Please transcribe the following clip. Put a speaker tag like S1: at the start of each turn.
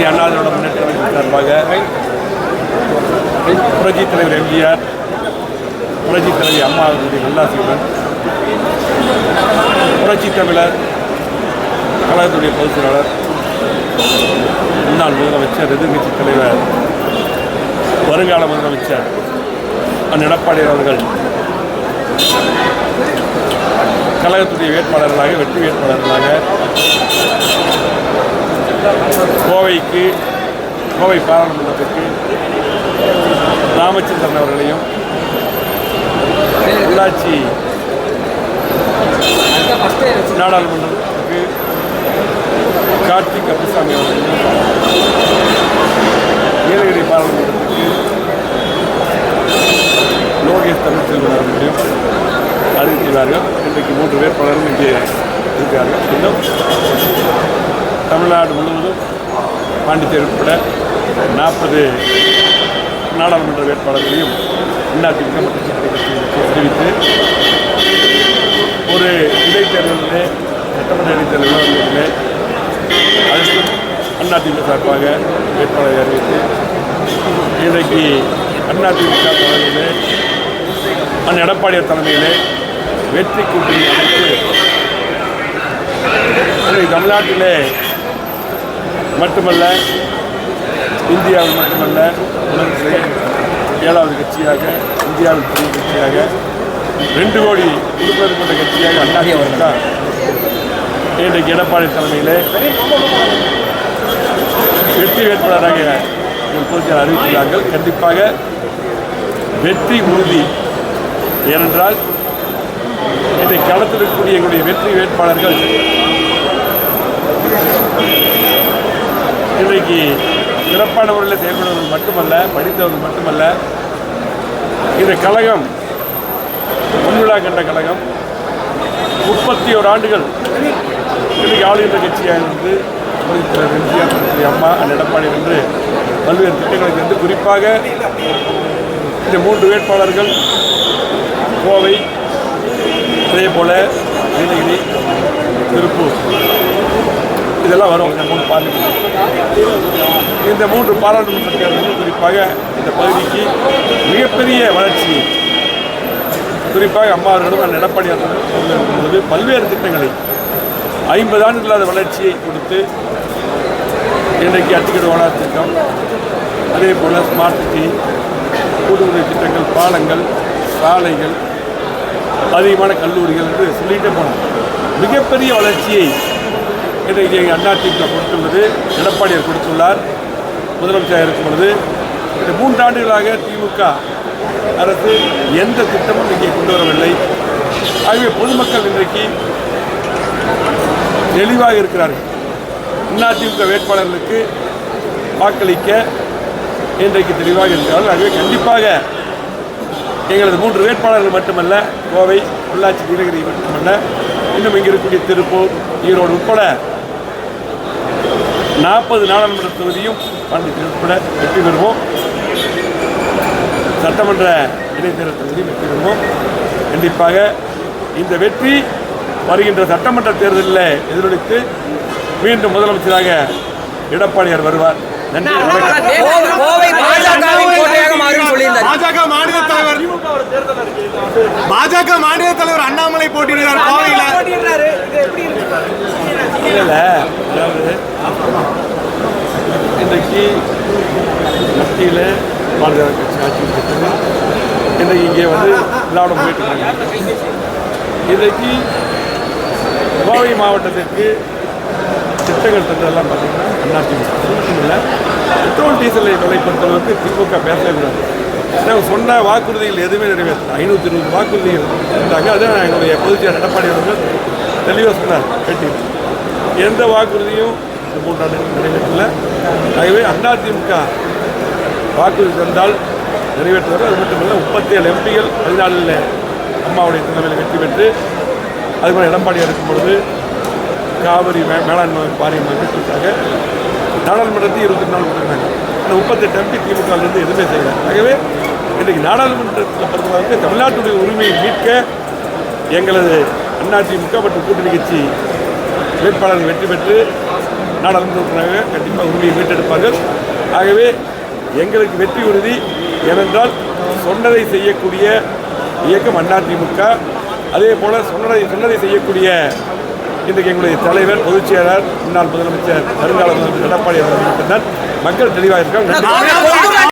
S1: இந்திய அண்ணா திராவிட முன்னேற்ற சார்பாக புரட்சி தலைவர் எம்ஜிஆர் புரட்சி தலைவி அம்மா அவர்களுடைய நல்லாசியுடன் புரட்சி தமிழர் கழகத்துடைய பொதுச் செயலாளர் முன்னாள் முதலமைச்சர் எதிர்கட்சி தலைவர் வருங்கால முதலமைச்சர் அண்ணன் எடப்பாடி அவர்கள் கழகத்துடைய வேட்பாளர்களாக வெற்றி வேட்பாளர்களாக கோவைக்கு கோவை பாராளுமன்றத்துக்கு ராமச்சந்திரன் அவர்களையும் உள்ளாட்சி நாடாளுமன்றத்துக்கு கார்த்திக் கருப்பசாமி அவர்களையும் நீலகிரி பாராளுமன்றத்துக்கு லோகேஷ் தமிழ்ச்செல்வன் அவர்களையும் அறிவித்துள்ளார்கள் இன்றைக்கு மூன்று வேட்பாளரும் இங்கே இருக்கிறார்கள். இன்னும் தமிழ்நாடு முழுவதும் பாண்டிச்சேரி உட்பட நாற்பது நாடாளுமன்ற வேட்பாளர்களையும் அதிமுக மற்றும் கூட்டணி தெரிவித்து ஒரு இடைத்தேர்தலிலே சட்டமன்ற இடைத்தேர்தல் வந்ததிலே அடுத்து அதிமுக சார்பாக வேட்பாளரை அறிவித்து இன்றைக்கு அதிமுக தலைமையிலே அண்ணன் எடப்பாடியார் தலைமையிலே வெற்றி கூட்டணி அமைத்து தமிழ்நாட்டிலே மட்டுமல்ல இந்தியாவில் மட்டுமல்ல உலகத்திலே ஏழாவது கட்சியாக இந்தியாவில் பெரிய கட்சியாக ரெண்டு கோடி உறுப்பினர் கொண்ட கட்சியாக அதிமுக இன்றைக்கு எடப்பாடி தலைமையிலே வெற்றி வேட்பாளராக எங்கள் பொதுச்செயலர் அறிவித்துள்ளார்கள் கண்டிப்பாக வெற்றி உறுதி. ஏனென்றால் இன்றைக்கு களத்தில் இருக்கக்கூடிய எங்களுடைய வெற்றி வேட்பாளர்கள் இன்றைக்கு சிறப்பான முறையில் செயல்படுவது மட்டுமல்ல படித்தவர்கள் மட்டுமல்ல இந்த கழகம் பொன்விழா கண்ட கழகம் முப்பத்தி ஒரு ஆண்டுகள் இன்றைக்கு ஆளுகின்ற கட்சியாக இருந்து முதலமைச்சர் எம்ஜிஆர் திரு அம்மா அந்த எடப்பாடி என்று பல்வேறு திட்டங்களை தந்து குறிப்பாக இந்த மூன்று வேட்பாளர்கள் கோவை அதே போல நீலகிரி திருப்பூர். இதெல்லாம் வரும். இந்த மூணு பார்லிமெண்ட் இந்த மூன்று பாராளுமன்ற தேர்தலில் குறிப்பாக இந்த பகுதிக்கு மிகப்பெரிய வளர்ச்சி. குறிப்பாக அம்மா அவர்களும் அண்ணன் எடப்பாடி அவர்களும் பல்வேறு திட்டங்களை ஐம்பது ஆண்டுகள் இல்லாத வளர்ச்சியை கொடுத்து இன்றைக்கு அச்சுக்கடு ஓனார் திட்டம். அதே போல் ஸ்மார்ட் சிட்டி கூட்டுறவு திட்டங்கள் பாலங்கள் சாலைகள் அதிகமான கல்லூரிகள் என்று சொல்லிகிட்டே போனோம். மிகப்பெரிய வளர்ச்சியை இதை எங்கள் திமுக கொடுத்துள்ளது எடப்பாடியார் கொடுத்துள்ளார். முதலமைச்சர் இருக்கும் பொழுது இந்த மூன்றாண்டுகளாக திமுக அரசு எந்த திட்டமும் இங்கே கொண்டு வரவில்லை. ஆகவே பொதுமக்கள் இன்றைக்கு தெளிவாக இருக்கிறார்கள். அதிமுக வேட்பாளர்களுக்கு வாக்களிக்க இன்றைக்கு தெளிவாக இருக்கிறார்கள். ஆகவே கண்டிப்பாக எங்களது மூன்று வேட்பாளர்கள் மட்டுமல்ல கோவை பொள்ளாச்சி நீலகிரி மட்டுமல்ல இன்னும் இங்கே இருக்கக்கூடிய திருப்பூர் ஈரோடு உட்பட நாற்பது நாடாளுமன்ற தொகுதியும் உட்பட வெற்றி பெறுவோம். சட்டமன்ற இடைத்தேர்தல் தொகுதியும் வெற்றி பெறுவோம். கண்டிப்பாக இந்த வெற்றி வருகின்ற சட்டமன்ற தேர்தலில் எதிரொலித்து மீண்டும் முதலமைச்சராக எடப்பாடியார் வருவார். நன்றி
S2: பாஜக மாநில தலைவர். பாஜக மாநில தலைவர் அண்ணாமலை போட்டியிடுறார். கோவையில
S1: இன்றைக்கு மத்தியில் பாரதிய கட்சி ஆட்சி கொடுத்தாங்க இன்றைக்கு இங்கே வந்து திராவிடம் போயிட்டு இன்றைக்கு கோவை மாவட்டத்திற்கு திட்டங்கள் தந்ததெல்லாம் பார்த்தீங்கன்னா அதிமுக மட்டும் இல்லை பெட்ரோல் டீசலை விலை பொறுத்தளவுக்கு திமுக பேசவே கூடாது. ஏன்னா அவங்க சொன்ன வாக்குறுதிகள் எதுவுமே நிறைவேற்றல. ஐநூற்றி இருபது வாக்குறுதிகள் இருந்தாங்க. அதான் எங்களுடைய பொதுச்செயலர் எடப்பாடி அவர்கள் தெளிவாக சொன்னார். பேட்டியில் எந்த வாக்குறுதியும் இந்த மூன்றாண்டுகள் நிறைவேற்றல ஆகவே அதிமுக வாக்கு தந்தால் நிறைவேற்றுவார் அது மட்டுமல்ல முப்பத்தேழு எம்பிகள் பதினாலில் அம்மாவுடைய தலைமையில் வெற்றி பெற்று அது மாதிரி எடப்பாடியாக இருக்கும் பொழுது காவிரி மே மேலாண்மை பாரியம் அமைப்பதற்காக நாடாளுமன்றத்தையும் இருபத்தி நாள் கொடுக்குறாங்க அந்த முப்பத்தெட்டு எம்பி திமுகவிலிருந்து எதுவுமே செய்கிறாங்க ஆகவே இன்றைக்கு நாடாளுமன்றத்தில் பொறுத்தவரைக்கும் தமிழ்நாட்டுடைய உரிமையை மீட்க எங்களது அதிமுக மற்றும் கூட்டணி கட்சி வேட்பாளர்கள் வெற்றி பெற்று நாடாளுமன்ற உறுப்பினராக கண்டிப்பாக உரிமையை மீட்டெடுப்பார்கள் ஆகவே எங்களுக்கு வெற்றி உறுதி ஏனென்றால் சொன்னதை செய்யக்கூடிய இயக்கம் அதிமுக அதே போல சொன்னதை சொன்னதை செய்யக்கூடிய இன்றைக்கு எங்களுடைய தலைவர் பொதுச்செயலர் முன்னாள் முதலமைச்சர் வருங்கால முதலமைச்சர் எடப்பாடி அவர்கள் மக்கள் தெளிவாக இருக்காங்க.